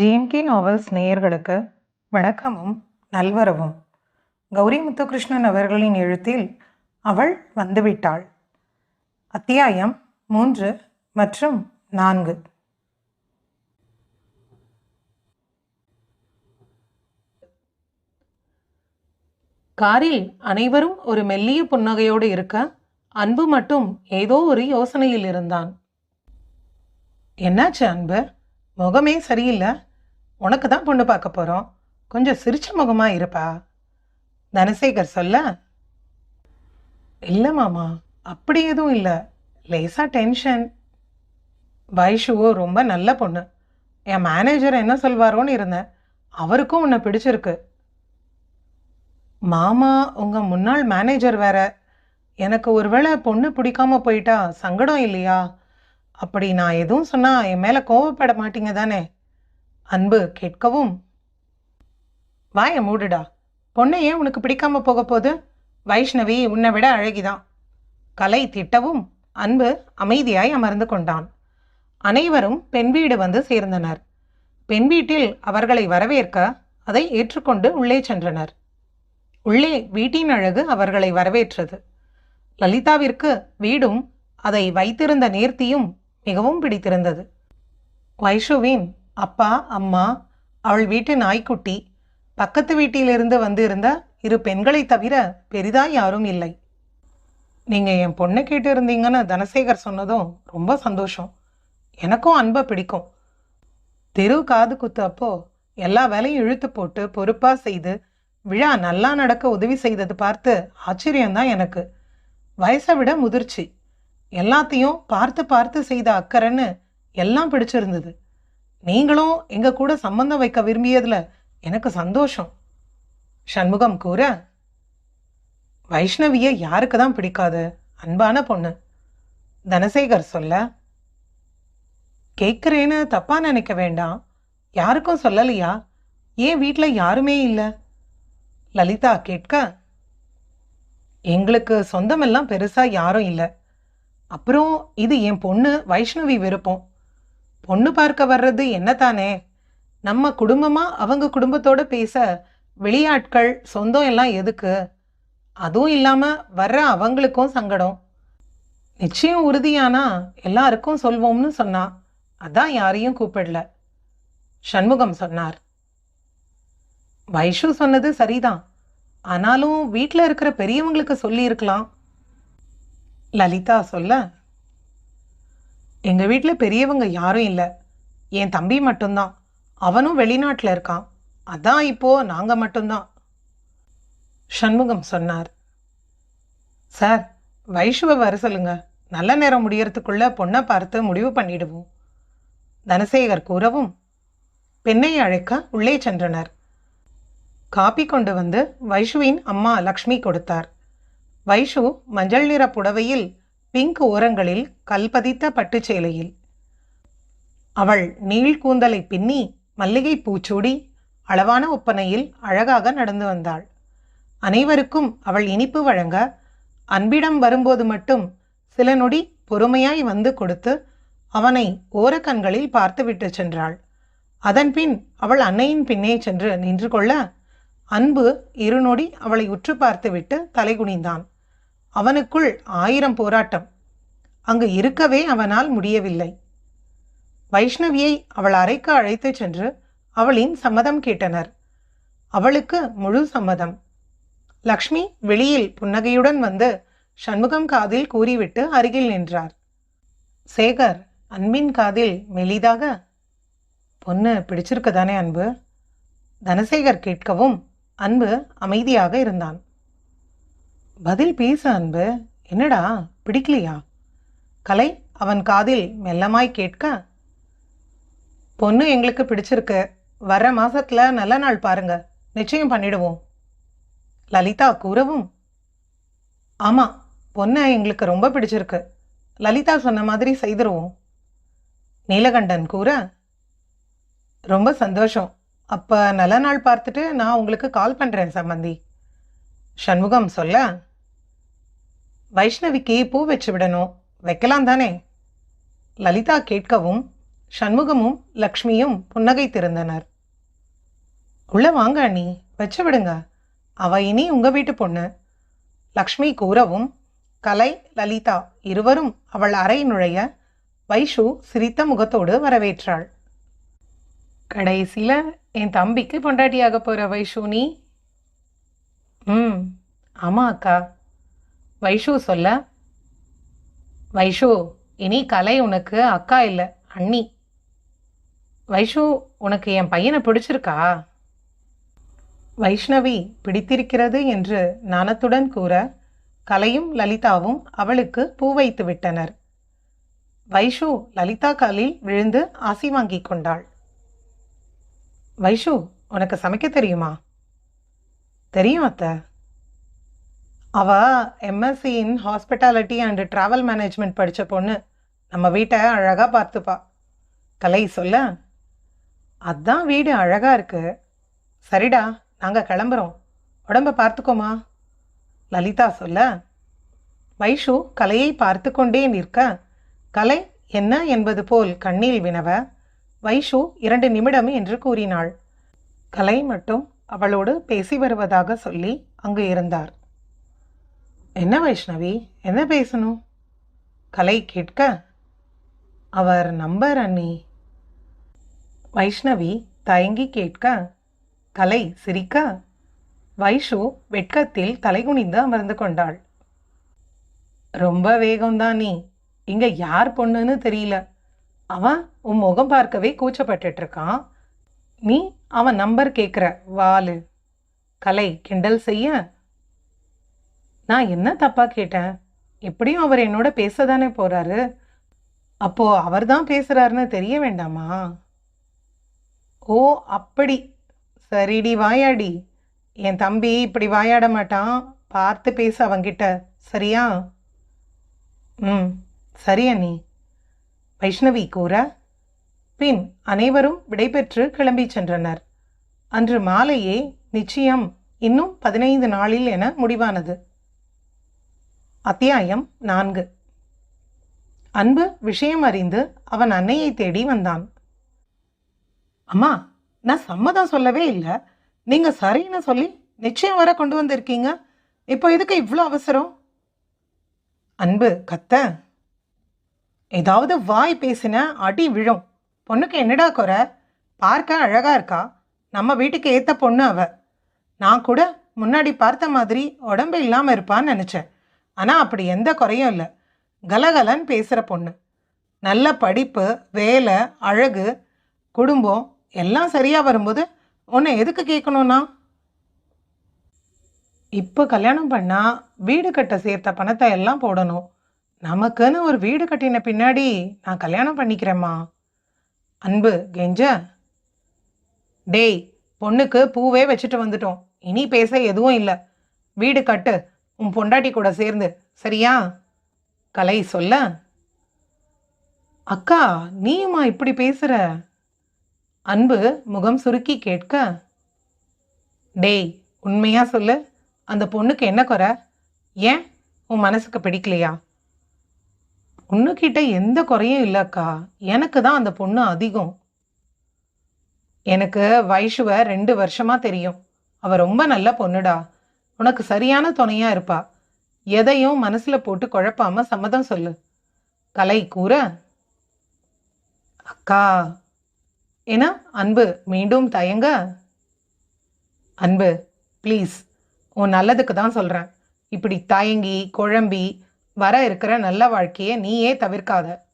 GMK novels நேயர்களுக்கு வணக்கமும் நல்வரவும். கௌரி முத்துகிருஷ்ணன் அவர்களின் எழுத்தில் அவள் வந்துவிட்டாள். அத்தியாயம் மூன்று மற்றும் நான்கு. காரில் அனைவரும் ஒரு மெல்லிய புன்னகையோடு இருக்க அன்பு மட்டும் ஏதோ ஒரு யோசனையில் இருந்தான். என்னாச்சு அன்பு? முகமே சரியில்லை. உனக்கு தான் பொண்ணு பார்க்க போகிறோம் கொஞ்சம் சிரிச்ச முகமாக இருப்பா. தனசேகர் சொல்ல இல்லை மாமா அப்படி எதுவும் இல்லை. லேசாக டென்ஷன். வைஷுவோ ரொம்ப நல்ல பொண்ணு. என் மேனேஜர் என்ன சொல்வாரோன்னு இருந்தேன். அவருக்கும் உன்னை பிடிச்சிருக்கு. மாமா உங்கள் முன்னாள் மேனேஜர் வேற. எனக்கு ஒருவேளை பொண்ணு பிடிக்காம போயிட்டா சங்கடம் இல்லையா? அப்படி நான் எதுவும் சொன்னால் என் மேலே கோவப்பட மாட்டீங்க தானே? அன்பு கேட்கவும் வாய மூடுடா. பொண்ணை ஏன் உனக்கு பிடிக்காம போக போகுது? வைஷ்ணவி உன்னை விட அழகிதான். கலை திட்டவும் அன்பு அமைதியாய் அமர்ந்து கொண்டான். அனைவரும் பெண் வீடு வந்து சேர்ந்தனர். பெண் வீட்டில் அவர்களை வரவேற்க அதை ஏற்றுக்கொண்டு உள்ளே சென்றனர். உள்ளே வீட்டின் அழகு அவர்களை வரவேற்றது. லலிதாவிற்கு வீடும் அதை வைத்திருந்த நேர்த்தியும் மிகவும் பிடித்திருந்தது. வைஷுவின் அப்பா அம்மா அவள் வீட்டு நாய்க்குட்டி பக்கத்து வீட்டிலிருந்து வந்து இருந்த இரு பெண்களை தவிர பெரிதாய் யாரும் இல்லை. நீங்கள் என் பொண்ணை கேட்டு இருந்தீங்கன்னு தனசேகர் சொன்னதும் ரொம்ப சந்தோஷம். எனக்கும் அன்பை பிடிக்கும். தெரு காது குத்து அப்போ எல்லா வேலையும் இழுத்து போட்டு பொறுப்பாக செய்து விழா நல்லா நடக்க உதவி செய்தது பார்த்து ஆச்சரியம்தான் எனக்கு. வயசை விட முதிர்ச்சி. எல்லாத்தையும் பார்த்து பார்த்து செய்த அக்கறைன்னு எல்லாம் பிடிச்சிருந்தது. நீங்களும் எங்க கூட சம்பந்தம் வைக்க விரும்பியதுல எனக்கு சந்தோஷம். சண்முகம் கூற வைஷ்ணவிய யாருக்கு தான் பிடிக்காது? அன்பான பொண்ணு. தனசேகர் சொல்ல கேட்குறேன்னு தப்பா நினைக்க வேண்டாம். யாருக்கும் சொல்லலையா? ஏன் வீட்டில் யாருமே இல்லை? லலிதா கேட்க எங்களுக்கு சொந்தமெல்லாம் பெருசாக யாரும் இல்லை. அப்புறம் இது என் பொண்ணு வைஷ்ணவி விருப்பம். பொண்ணு பார்க்க வர்றது என்ன தானே நம்ம குடும்பமா அவங்க குடும்பத்தோட பேச வெளியாட்கள் சொந்தம் எல்லாம் எதுக்கு? அதுவும் இல்லாமல் வர்ற அவங்களுக்கும் சங்கடம். நிச்சயம் உறுதியானா எல்லாருக்கும் சொல்வோம்னு சொன்னா அதான் யாரையும் கூப்பிடல. சண்முகம் சொன்னார். வைஷு சொன்னது சரிதான். ஆனாலும் வீட்டில் இருக்கிற பெரியவங்களுக்கு சொல்லியிருக்கலாம். லலிதா சொல்ல எங்கள் வீட்டில் பெரியவங்க யாரும் இல்லை. என் தம்பி மட்டும்தான். அவனும் வெளிநாட்டில் இருக்கான். அதான் இப்போது நாங்கள் மட்டும்தான். சண்முகம் சொன்னார். சார் வைஷுவை வர சொல்லுங்க. நல்ல நேரம் முடியறதுக்குள்ளே பொண்ணை பார்த்து முடிவு பண்ணிடுவோம். தனசேகர் கூறவும் பெண்ணை அழைக்க உள்ளே சென்றனர். காப்பி கொண்டு வந்து வைஷுவின் அம்மா லக்ஷ்மி கொடுத்தார். வைஷு மஞ்சள் நிற புடவையில் பிங்க் ஓரங்களில் கல்பதித்த பட்டுச்சேலையில். அவள் நீள் கூந்தலை பின்னி மல்லிகை பூச்சூடி அளவான ஒப்பனையில் அழகாக நடந்து வந்தாள். அனைவருக்கும் அவள் இனிப்பு வழங்க அன்பிடம் வரும்போது மட்டும் சில நொடி பொறுமையாய் வந்து கொடுத்து அவனை ஓரக்கண்களில் பார்த்துவிட்டு சென்றாள். அதன்பின் அவள் அன்னையின் பின்னே சென்று நின்று கொள்ள அன்பு இருநொடி அவளை உற்று பார்த்துவிட்டு தலைகுனிந்தான் அவனுக்குள் ஆயிரம் போராட்டம். அங்கு இருக்கவே அவனால் முடியவில்லை. வைஷ்ணவியை அவள் அறைக்கு அழைத்துச் சென்று அவளின் சம்மதம் கேட்டனர். அவளுக்கு முழு சம்மதம். லக்ஷ்மி வெளியில் புன்னகையுடன் வந்து சண்முகம் காதில் கூறிவிட்டு அருகில் நின்றார். சேகர் அன்பின் காதில் மெலிதாக பொண்ணு பிடிச்சிருக்கு தானே அன்பு? தனசேகர் கேட்கவும் அன்பு அமைதியாக இருந்தான். பதில் பேச அன்பு. என்னடா? பிடிக்கலையா? கலை அவன் காதில் மெல்லமாய் கேட்க பொண்ணு எங்களுக்கு பிடிச்சிருக்கு. வர்ற மாசத்துல நல்ல நாள் பாருங்க. நிச்சயம் பண்ணிடுவோம். லலிதா கூறவும் ஆமா பொண்ணை எங்களுக்கு ரொம்ப பிடிச்சிருக்கு. லலிதா சொன்ன மாதிரி செய்திருவோம். நீலகண்டன் கூற ரொம்ப சந்தோஷம். அப்போ நல்ல நாள் பார்த்துட்டு நான் உங்களுக்கு கால் பண்ணுறேன் சம்பந்தி. சண்முகம் சொல்ல வைஷ்ணவிக்கு பூ வச்சு விடணும். வைக்கலாம் தானே? லலிதா கேட்கவும் சண்முகமும் லக்ஷ்மியும் புன்னகைத்திருந்தனர். உள்ள வாங்க அண்ணி வச்சு விடுங்க. அவ இனி உங்க வீட்டு பொண்ணு. லக்ஷ்மி கூறவும் கலை லலிதா இருவரும் அவள் அறை நுழைய வைஷு சிரித்த முகத்தோடு வரவேற்றாள். கடைசியில் என் தம்பிக்கு பொண்டாட்டியாக போகிற வைஷு நீ? ம் ஆமாம் அக்கா. வைஷு சொல்ல வைஷு இனி கலை உனக்கு அக்கா இல்லை அண்ணி. வைஷு உனக்கு என் பையனை பிடிச்சிருக்கா? வைஷ்ணவி பிடித்திருக்கிறது என்று நாணத்துடன் கூற கலையும் லலிதாவும் அவளுக்கு பூ வைத்து விட்டனர். வைஷு லலிதா காலில் விழுந்து ஆசி வாங்கிக் கொண்டாள். வைஷு உனக்கு சமைக்க தெரியுமா? தெரியும் அத்தை. அவள் MSc in hospitality and travel management படித்த பொண்ணு. நம்ம வீட்டை அழகாக பார்த்துப்பா. கலை சொல்ல. அதான் வீடு அழகாக இருக்குது சரிடா நாங்கள் கிளம்புறோம். உடம்ப பார்த்துக்கோமா. லலிதா சொல்ல. வைஷு கலையை பார்த்து கொண்டே நிற்க. கலை என்ன என்பது போல் கண்ணில் வினவ. வைஷு இரண்டு நிமிடம் என்று கூறினாள். கலை மட்டும் அவளோடு பேசி வருவதாக சொல்லி அங்கு இருந்தார். என்ன வைஷ்ணவி? என்ன பேசணும்? கலை கேட்க? அவர் நம்பர் அண்ணி. வைஷ்ணவி தயங்கி கேட்க? கலை சிரிக்க? வைஷு வெட்கத்தில் தலைகுனிந்து அமர்ந்து கொண்டாள். ரொம்ப வேகம்தான் நீ. இங்க யார் பொண்ணுன்னு தெரியல. அவன் உன் முகம் பார்க்கவே கூச்சப்பட்டுட்டு இருக்கான் நீ அவன் நம்பர் கேட்குற வாலு கலை கிண்டல் செய்ய நான் என்ன தப்பாக கேட்டேன்? எப்படியும் அவர் என்னோட பேச தானே போகிறாரு அப்போது அவர் தான் பேசுகிறாருன்னு தெரிய வேண்டாமா? ஓ அப்படி. சரிடி வாயாடி. என் தம்பி இப்படி வாயாட மாட்டான். பார்த்து பேச அவங்கிட்ட சரியா? ம் சரி அண்ணி. வைஷ்ணவி கூற பின் அனைவரும் விடைபெற்று கிளம்பிச் சென்றனர். அன்று மாலையே நிச்சயம் இன்னும் பதினைந்து நாளில் என முடிவானது. அத்தியாயம் நான்கு. அன்பு விஷயம் அறிந்து அவன் அன்னையை தேடி வந்தான். அம்மா நான் சம்மதம் சொல்லவே இல்லை. நீங்க சரின்னு சொல்லி நிச்சயம் வர கொண்டு வந்திருக்கீங்க. இப்போ எதுக்கு இவ்வளோ அவசரம்? அன்பு கத்த. ஏதாவது வாய் பேசின அடி விழும். பொண்ணுக்கு என்னடா குறை? பார்க்க அழகா இருக்கா? நம்ம வீட்டுக்கு ஏத்த பொண்ணு அவ. நான் கூட முன்னாடி பார்த்த மாதிரி உடம்பு இல்லாமல் இருப்பான்னு நினச்சேன். ஆனால் அப்படி எந்த குறையும் இல்லை. கலகலன்னு பேசுகிற பொண்ணு. நல்ல படிப்பு வேலை அழகு குடும்பம் எல்லாம் சரியாக வரும்போது உன்னை எதுக்கு கேட்கணும்னா இப்போ கல்யாணம் பண்ணால் வீடு கட்ட சேர்த்த பணத்தை எல்லாம் போடணும். நமக்குன்னு ஒரு வீடு கட்டின பின்னாடி நான் கல்யாணம் பண்ணிக்கிறேம்மா. அன்பு கெஞ்ச. டேய் பொண்ணுக்கு பூவே வச்சுட்டு வந்துட்டோம். இனி பேச எதுவும் இல்லை. வீடு கட்டு. உன் பொண்டாட்டி கூட சேர்ந்து சரியா? கலை சொல்ல. அக்கா நீயுமா இப்படி பேசுற? அன்பு முகம் சுருக்கி கேட்க. டேய் உண்மையா சொல்லு. அந்த பொண்ணுக்கு என்ன குறை? ஏன்? உன் மனசுக்கு பிடிக்கலையா? உன்னுக்கிட்ட எந்த குறையும் இல்லைக்கா எனக்கு தான் அந்த பொண்ணு அதிகம். எனக்கு வைஷுவை ரெண்டு வருஷமா தெரியும். அவ ரொம்ப நல்ல பொண்ணுடா. உனக்கு சரியான துணையா இருப்பா. எதையும் மனசுல போட்டு குழப்பாம சம்மதம் சொல்லு. கலை கூற அக்கா என அன்பு மீண்டும் தயங்க? அன்பு ப்ளீஸ் உன் நல்லதுக்கு தான் சொல்கிறேன் இப்படி தயங்கி குழம்பி வர இருக்கிற நல்ல வாழ்க்கையை நீயே தவிர்க்காத.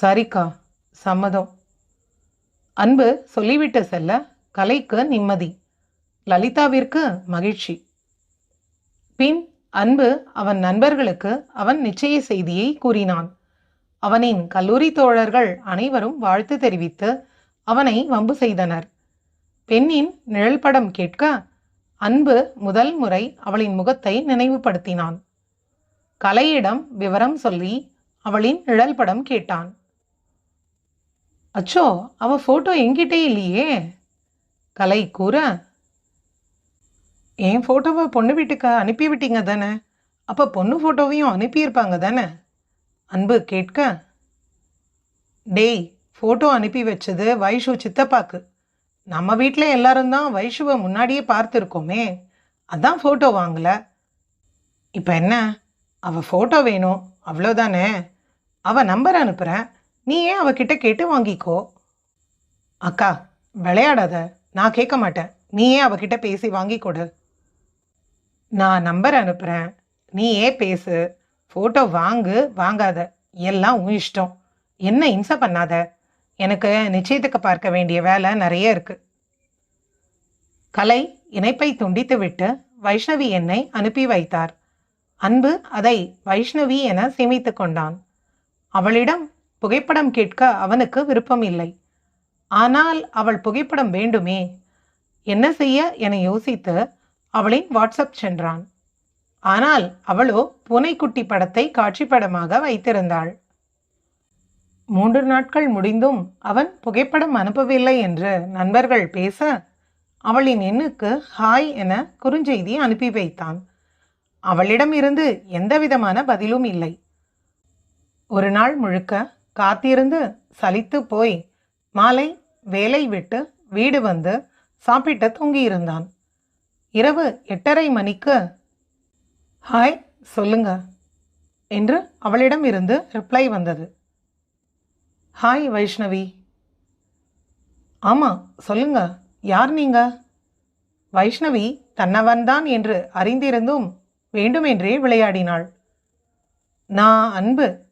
சரிக்கா சம்மதம். அன்பு சொல்லிவிட்டு செல்ல கலைக்கு நிம்மதி. லலிதாவிற்கு மகிழ்ச்சி. பின் அன்பு அவன் நண்பர்களுக்கு அவன் நிச்சய செய்தியை கூறினான். அவனின் கல்லூரி தோழர்கள் அனைவரும் வாழ்த்து தெரிவித்து அவனை வம்பு செய்தனர். பெண்ணின் நிழல் படம் கேட்க அன்பு முதல் முறை அவளின் முகத்தை நினைவுபடுத்தினான். கலையிடம் விவரம் சொல்லி அவளின் நிழல் படம் கேட்டான். அச்சோ அவ போட்டோ எங்கிட்டே இல்லையே? கலை கூற என் ஃபோட்டோவை பொண்ணு வீட்டுக்கு அனுப்பி விட்டீங்க தானே? அப்போ பொண்ணு ஃபோட்டோவையும் அனுப்பியிருப்பாங்க தானே? அன்பு கேட்க. டேய் ஃபோட்டோ அனுப்பி வச்சது வைஷு சித்தப்பாக்கு. நம்ம வீட்டில் எல்லாரும் தான் வைஷுவை முன்னாடியே பார்த்துருக்கோமே. அதான் ஃபோட்டோ வாங்கலை. இப்போ என்ன? அவள் ஃபோட்டோ வேணும் அவ்வளோதானே அவள் நம்பர் அனுப்புகிறேன் நீ ஏன் அவகிட்ட கேட்டு வாங்கிக்கோ? அக்கா விளையாடாத. நான் கேட்க மாட்டேன். நீ ஏன் அவகிட்ட பேசி வாங்கி கொடு. நான் நம்பர் அனுப்புகிறேன் நீ ஏன் பேசு. ஃபோட்டோ வாங்கு வாங்காத. எல்லாம் உன் இஷ்டம். என்ன இம்சை பண்ணாத? எனக்கு நிச்சயத்துக்கு பார்க்க வேண்டிய வேலை நிறைய இருக்கு. கலை இணைப்பை துண்டித்துவிட்டு வைஷ்ணவி என்னை அனுப்பி வைத்தார். அன்பு அதை வைஷ்ணவி என சேமித்து கொண்டான். அவளிடம் புகைப்படம் கேட்க அவனுக்கு விருப்பம் இல்லை. ஆனால் அவள் புகைப்படம் வேண்டுமே. என்ன செய்ய என யோசித்து அவளின் வாட்ஸ்அப் சென்றான். ஆனால் அவளோ பூனைக்குட்டி படத்தை காட்சிப்படமாக வைத்திருந்தாள். மூன்று நாட்கள் முடிந்தும் அவன் புகைப்படம் அனுப்பவில்லை என்று நண்பர்கள் பேச அவளின் எண்ணுக்கு ஹாய் என குறுஞ்செய்தி அனுப்பி வைத்தான். அவளிடமிருந்து எந்தவிதமான பதிலும் இல்லை. ஒரு நாள் முழுக்க காத்திருந்து சலித்து போய் மாலை வேலை விட்டு வீடு வந்து சாப்பிட்டு தூங்கியிருந்தான். இரவு எட்டரை மணிக்கு. ஹாய் சொல்லுங்க. என்று அவளிடம் இருந்து ரிப்ளை வந்தது. ஹாய் வைஷ்ணவி. ஆமாம் சொல்லுங்க. யார் நீங்க? வைஷ்ணவி தன்னவன்தான் என்று அறிந்திருந்தும் வேண்டுமென்றே விளையாடினாள். நான் அன்பு.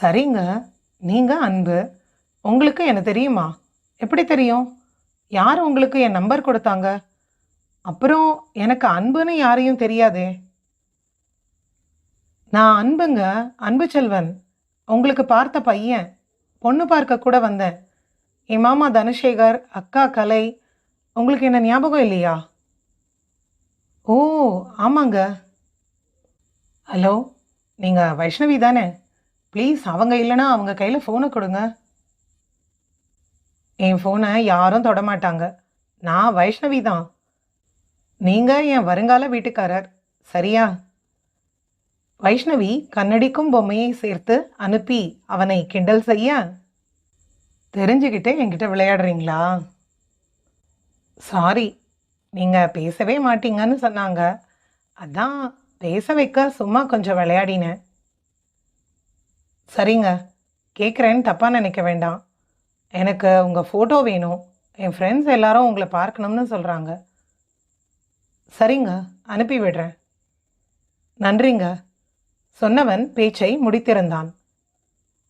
சரிங்க நீங்க அன்பு. உங்களுக்கு என்ன தெரியுமா? எப்படி தெரியும்? யார் உங்களுக்கு என் நம்பர் கொடுத்தாங்க? அப்புறம் எனக்கு அன்புன்னு யாரையும் தெரியாதே. நான் அன்புங்க அன்பு செல்வன். உங்களுக்கு பார்த்த பையன் பொண்ணு பார்க்க கூட வந்தேன். என் மாமா தனசேகர் அக்கா கலை. உங்களுக்கு என்ன ஞாபகம் இல்லையா? ஓ ஆமாங்க. ஹலோ நீங்கள் வைஷ்ணவி தானே? ப்ளீஸ் அவங்க இல்லைன்னா அவங்க கையில் ஃபோனை கொடுங்க. என் ஃபோனை யாரும் தொடமாட்டாங்க நான் வைஷ்ணவி தான். நீங்கள் என் வருங்கால வீட்டுக்காரர். சரியா? வைஷ்ணவி கண்ணடிக்கும் பொம்மையை சேர்த்து அனுப்பி அவனை கிண்டல் செய்ய. தெரிஞ்சுக்கிட்டே என்கிட்ட விளையாடுறீங்களா? சாரி நீங்கள் பேசவே மாட்டீங்கன்னு சொன்னாங்க. அதான் பேச வைக்க சும்மா கொஞ்சம் விளையாடினேன். சரிங்க கேட்குறேன்னு தப்பாக நினைக்க வேண்டாம். எனக்கு உங்கள் ஃபோட்டோ வேணும். என் ஃப்ரெண்ட்ஸ் எல்லாரும் உங்களை பார்க்கணும்னு சொல்கிறாங்க சரிங்க அனுப்பி விடுறேன். நன்றிங்க. சொன்னவன் பேச்சை முடித்திருந்தான்.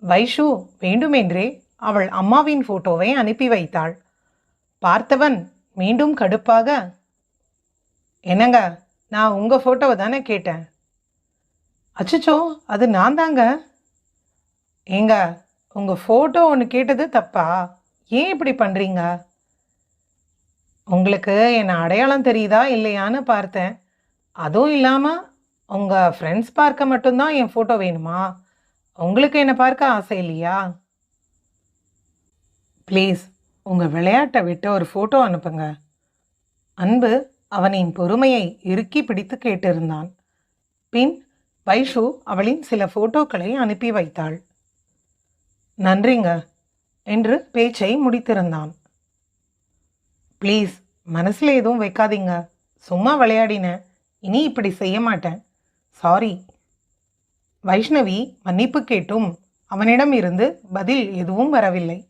வைஷு வேண்டுமென்றே அவள் அம்மாவின் ஃபோட்டோவை அனுப்பி வைத்தாள். பார்த்தவன் மீண்டும் கடுப்பாக என்னங்க நான் உங்கள் ஃபோட்டோவை தானே கேட்டேன். அச்சச்சோ அது நான் தாங்க ஏங்க உங்கள் ஃபோட்டோ ஒன்று கேட்டது தப்பா? ஏன் இப்படி பண்ணுறீங்க உங்களுக்கு என்னை அடையாளம் தெரியுதா இல்லையான்னு பார்த்தேன். அதுவும் இல்லாமல் உங்கள் ஃப்ரெண்ட்ஸ் பார்க்க மட்டும்தான் என் ஃபோட்டோ வேணுமா? உங்களுக்கு என்னை பார்க்க ஆசை இல்லையா? ப்ளீஸ் உங்கள் விளையாட்டை விட்டு ஒரு ஃபோட்டோ அனுப்புங்க. அன்பு அவனின் பொறுமையை இறுக்கி பிடித்து கேட்டிருந்தான். பின் வைஷு அவளின் சில ஃபோட்டோக்களை அனுப்பி வைத்தாள். நன்றிங்க. என்று பேச்சை முடித்திருந்தான். ப்ளீஸ் மனசில் எதுவும் வைக்காதீங்க. சும்மா விளையாடினேன். இனி இப்படி செய்ய மாட்டேன். சாரி வைஷ்ணவி மன்னிப்பு கேட்டும். அவனிடம் இருந்து பதில் எதுவும் வரவில்லை.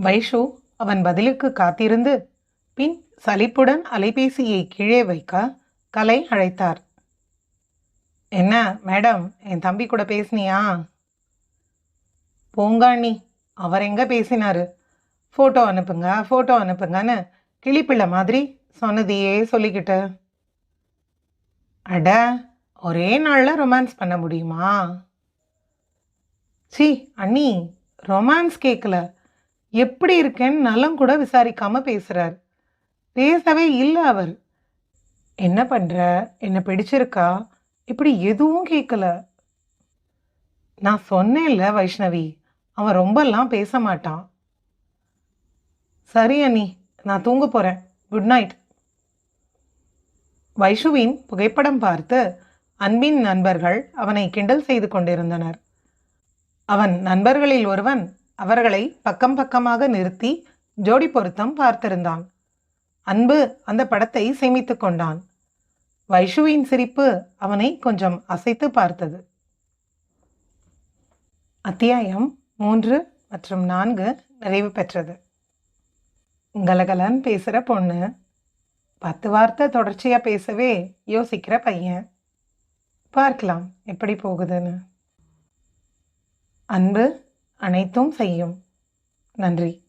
வைஷு அவன் பதிலுக்கு காத்திருந்து பின் சலிப்புடன் அலைபேசியை கீழே வைக்க கலை அழைத்தார். என்ன மேடம்? என் தம்பி கூட பேசினியா? போங்காண்ணி அவர் எங்கே பேசினாரு? ஃபோட்டோ அனுப்புங்க ஃபோட்டோ அனுப்புங்கன்னு கிளிப்பிள்ளை மாதிரி சொன்னதையே சொல்லிக்கிட்டு. அட ஒரே நாளில் ரொமான்ஸ் பண்ண முடியுமா? சி அண்ணி ரொமான்ஸ் கேட்கல எப்படி இருக்கேன்னு நலம் கூட விசாரிக்காம பேசுகிறார் பேசவே இல்லை அவர். என்ன பண்ணுற என்ன பிடிச்சிருக்கா? இப்படி எதுவும் கேட்கல நான் சொன்னேன்ல வைஷ்ணவி. அவன் ரொம்பலாம் பேச மாட்டான் சரி அண்ணி நான் தூங்க போகிறேன் குட் நைட் வைஷுவின் புகைப்படம் பார்த்து அன்பின் நண்பர்கள் அவனை கிண்டல் செய்து கொண்டிருந்தனர். அவன் நண்பர்களில் ஒருவன் அவர்களை பக்கம் பக்கமாக நிறுத்தி ஜோடி பொருத்தம் பார்த்திருந்தான். அன்பு அந்த படத்தை சேமித்து கொண்டான். வைஷுவின் சிரிப்பு அவனை கொஞ்சம் அசைத்து பார்த்தது. அத்தியாயம் மூன்று மற்றும் நான்கு நிறைவு பெற்றது. கலகலன் பேசுகிற பொண்ணு பத்து வார்த்தை தொடர்ச்சியாக பேசவே யோசிக்கிற பையன். பார்க்கலாம் எப்படி போகுதுன்னு. அன்பு அனைத்தும் செய்யும். நன்றி.